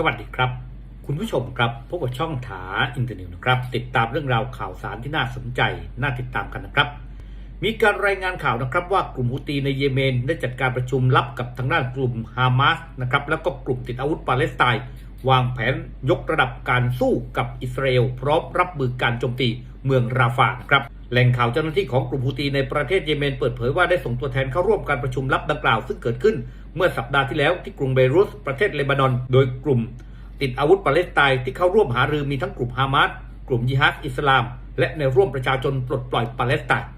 สวัสดีครับ คุณผู้ชมครับพบกับช่องถาอินเทอร์เน็ตนะครับ ติดตามเรื่องราวข่าวสารที่น่าสนใจ น่าติดตามกันนะครับ มีการรายงานข่าวนะครับว่ากลุ่มฮุตีในเยเมนได้จัดการประชุมลับกับทางด้านกลุ่มฮามาสนะครับแล้วก็กลุ่มติดอาวุธปาเลสไตน์วางแผนยกระดับการสู้กับอิสราเอลพร้อมรับมือการโจมตีเมืองราฟานะครับแหล่งข่าวเจ้าหน้าที่ของกลุ่มฮูตีในประเทศเยเมนเปิดเผยว่าได้ส่งตัวแทนเข้าร่วมการประชุมลับดังกล่าวซึ่งเกิดขึ้น เมื่อสัปดาห์ที่แล้วที่กรุงเบรุตประเทศเลบานอน โดยกลุ่ม ติดอาวุธปาเลสไตน์ที่เข้าร่วมหารือมีทั้งกลุ่มฮามาสกลุ่มยิฮัดอิสลาม และแนวร่วมประชาชนปลดปล่อยปาเลสไตน์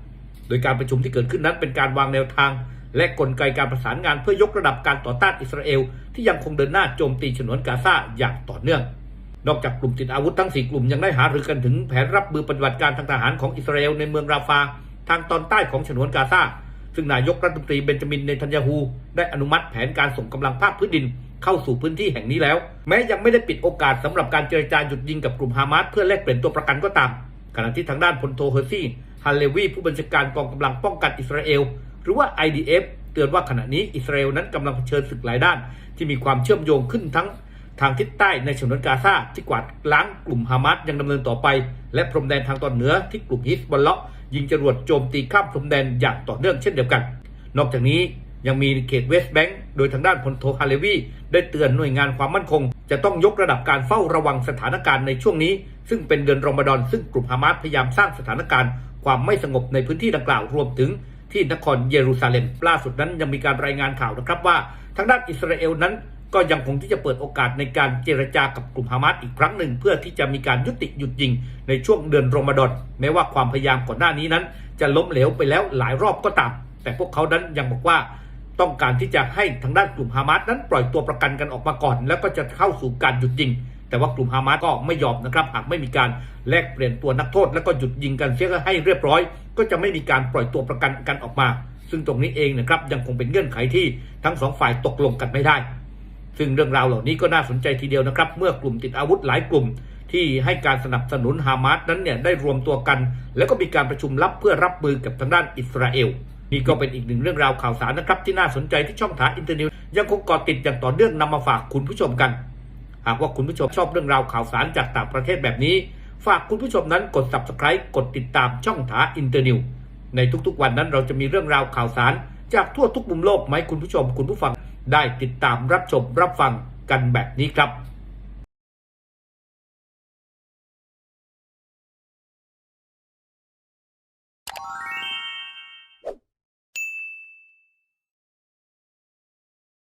โดยการประชุมที่เกิดขึ้นนั้นเป็นการวางแนวทาง และกลไกการประสานงานเพื่อยกระดับการต่อต้านอิสราเอล ที่ยังคงเดินหน้าโจมตีฉนวนกาซาอย่างต่อเนื่องนอกจากกลุ่มติดอาวุธทั้ง 4 กลุ่มยังได้หารือกันถึงแผนรับมือปฏิบัติการทางทหารของอิสราเอลในเมืองราฟา ทางตอนใต้ของฉนวนกาซา ซึ่งนายกรัฐมนตรีเบนจามินเนทันยาฮูได้อนุมัติแผนการส่งกำลังภาคพื้นดินเข้าสู่พื้นที่แห่งนี้แล้ว แม้ยังไม่ได้ปิดโอกาสสำหรับการเจรจาหยุดยิงกับกลุ่มฮามาสเพื่อแลกเปลี่ยนตัวประกันก็ตาม ขณะที่ทางด้านพลโทเฮอร์ซี่ฮันเลวีผู้บัญชาการกองกำลังป้องกันอิสราเอลหรือว่า IDF เตือนว่าขณะนี้อิสราเอลนั้นกำลังเผชิญศึกหลายด้าน ที่มีความเชื่อมโยงขึ้นทั้ง ทางทิศใต้ในฉนวนกาซาที่กวาดล้างกลุ่มฮามาสยังดำเนินต่อไป และพรมแดนทางตอนเหนือที่กลุ่มฮิสบอลเลาะยิงจรวดโจมตีข้ามพรมแดนอย่างต่อเนื่องเช่นเดียวกัน นอกจากนี้ยังมีเขตเวสต์แบงก์โดยทางด้านพลโทฮาเลวีได้เตือนหน่วยงานความมั่นคง จะต้องยกระดับการเฝ้าระวังสถานการณ์ในช่วงนี้ ซึ่งเป็นเดือนรอมฎอนซึ่งกลุ่มฮามาสพยายามสร้างสถานการณ์ ความไม่สงบในพื้นที่ดังกล่าวรวมถึงที่นครเยรูซาเล็มล่าสุดนั้นยังมีการรายงานข่าวนะครับว่า ทางด้านอิสราเอลนั้น ก็ยังคงที่จะเปิดโอกาสในการเจรจากับกลุ่มฮามาสอีกครั้งหนึ่ง เพื่อที่จะมีการยุติหยุดยิงในช่วงเดือนรอมฎอนแม้ว่าความพยายามก่อนหน้านี้นั้น จะล้มเหลวไปแล้วหลายรอบก็ตาม แต่พวกเขานั้นยังบอกว่าต้องการที่จะให้ทางด้านกลุ่มฮามาสนั้นปล่อยตัวประกันกันออกมาก่อน แล้วก็จะเข้าสู่การหยุดยิง แต่ว่ากลุ่มฮามาสก็ไม่ยอมนะครับหากไม่มีการแลกเปลี่ยนตัวนักโทษ แล้วก็หยุดยิงกันเสียให้เรียบร้อย ก็จะไม่มีการปล่อยตัวประกันกันออกมา ซึ่งตรงนี้เองนะครับยังคงเป็นเงื่อนไขที่ทั้งสองฝ่ายตกลงกันไม่ได้ ซึ่งเรื่องราวเหล่านี้ก็น่าสนใจทีเดียวนะครับ เมื่อกลุ่มติดอาวุธหลายกลุ่ม ที่ให้การสนับสนุนฮามาสนั้นเนี่ยได้รวมตัวกัน แล้วก็มีการประชุมลับเพื่อรับมือกับทางด้านอิสราเอลนี่ก็เป็นอีกหนึ่งเรื่องราวข่าวสารนะครับ ที่น่าสนใจที่ช่องทางอินเทอร์เน็ตยังคงเกาะติดอย่างต่อเนื่องนำมาฝากคุณผู้ชมกัน หากว่าคุณผู้ชมชอบเรื่องราวข่าวสารจากต่างประเทศแบบนี้ ฝากคุณผู้ชมนั้นกด subscribe กดติดตามช่องถาอินเตอร์เนิวในทุกๆวันนั้นเราจะมีเรื่องราวข่าวสารจากทั่วทุกมุมโลกมาให้คุณผู้ชมคุณผู้ฟัง ได้ติดตามรับชมรับฟังกันแบบนี้ครับ